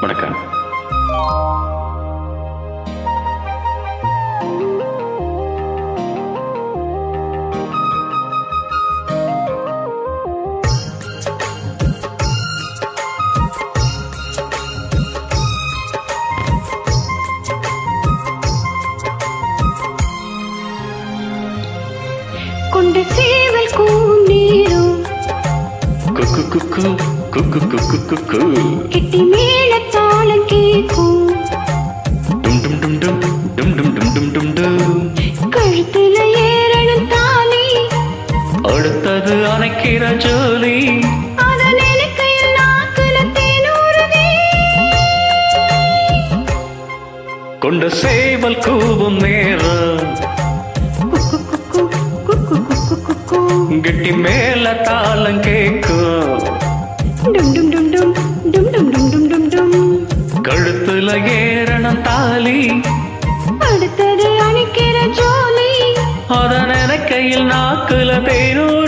வணக்கம். கொண்ட சேவல் கூவும் நேரம். குக்கு குக்கு குக்கு குக்கு குக்கு கெட்டி மேல தாளம் கேட்கும் டும் டும் டும் டும் டும் டும் டும் டும் டும் டும் கழுத்துல ஏறணும் தாலி அடுத்தது அணைக்கிற ஜோலி கொண்ட சேவல் கூவும் நேரம் கெட்டி மேல தாளம் கேக்கும் கழுத்துல ஏறணும் தாலி. அடுத்தது அணைக்கிற ஜோலி. அத நினைக்கையில் நாக்குல தேனூறுதே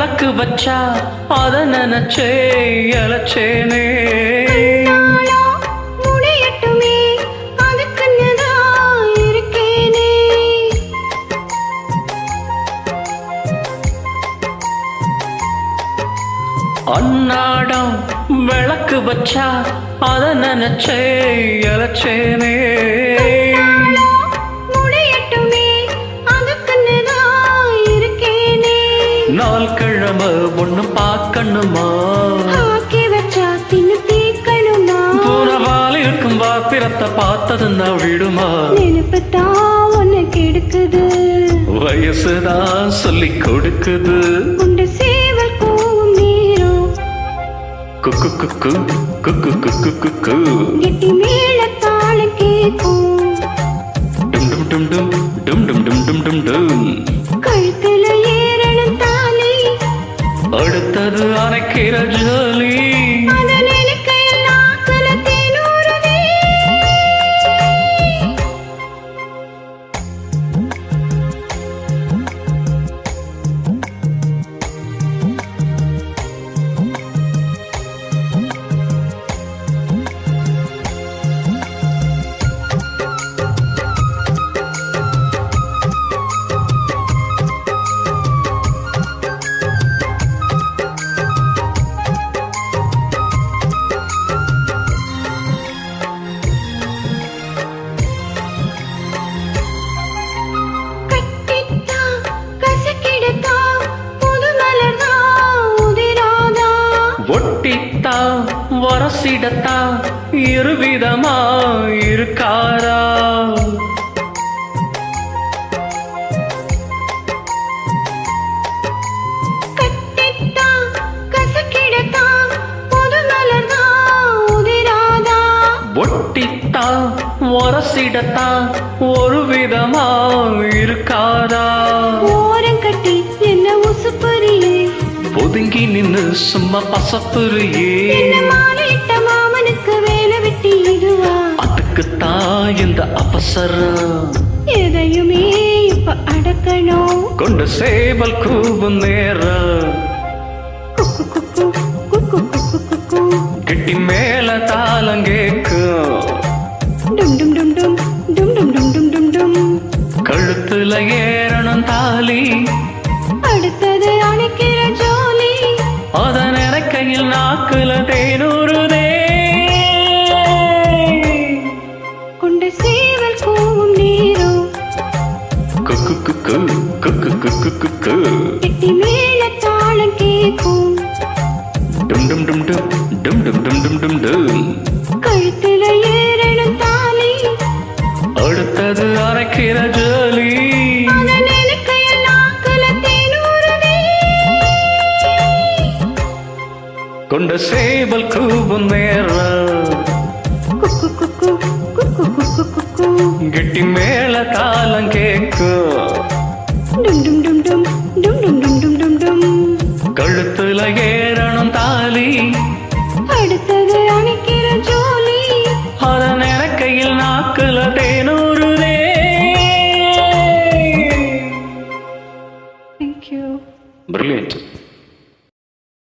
விளக்கு வச்சா அத நினைச்சே இருக்கேனே. அன்னாடம் விளக்கு வச்சா அத நினைச்சே இலச்சேனே ஒண்ணு பார்க்கணுமா? பூரவால் இருக்கும் பாத்திரத்தை பார்த்ததுன்னா விடுமா? நினைப்புதான் உனக்கு எடுக்குது வயசுதான் சொல்லி கொடுக்குது. உண்டு சேவல் கூவும் நேரம். குக்கு குக்கு குக்கு குக்கு குக்கு கெட்டி மேல தாளம் கேட்கும். டும் டும் டும் டும் டும் டும் டும் டும் டும் டும். Em கொட்டித்தா வரசிடத்தா இருவிதமா இருக்காரா? ஒட்டித்தா ஒரசிடத்தா ஒரு சும்மா மாலையிட்ட மாமனுக்கு வேலை வெட்டி இதுவா அதுக்குத்தான் இந்த அவசரம். எதையுமே இப்ப அடக்கணும். கொண்ட சேவல் கூவும் நேரம். கிட்டி மேல தாளம் கேக்கும். டும் டும் டும் டும் டும் டும் டும் டும் டும் டும். கழுத்துல ஏறணும் தாலி. அடுத்தது அணைக்கிற நினைக்கையில் நாக்குல தேனூறுதே. கொண்ட சேவல் கூவும் நேரம். குக்கு குக்கு குக்கு குக்கு குக்கு கெட்டி மேல தாளம் கேட்கும். டும் டும் டும் டும் டும் டும் டும் டும் டும் டும். கழுத்துல ஏறணும் தாலி அடுத்தது அரைக்கிற കൊണ്ട് സേബൽ കൂവും നേറ് കാലം കേ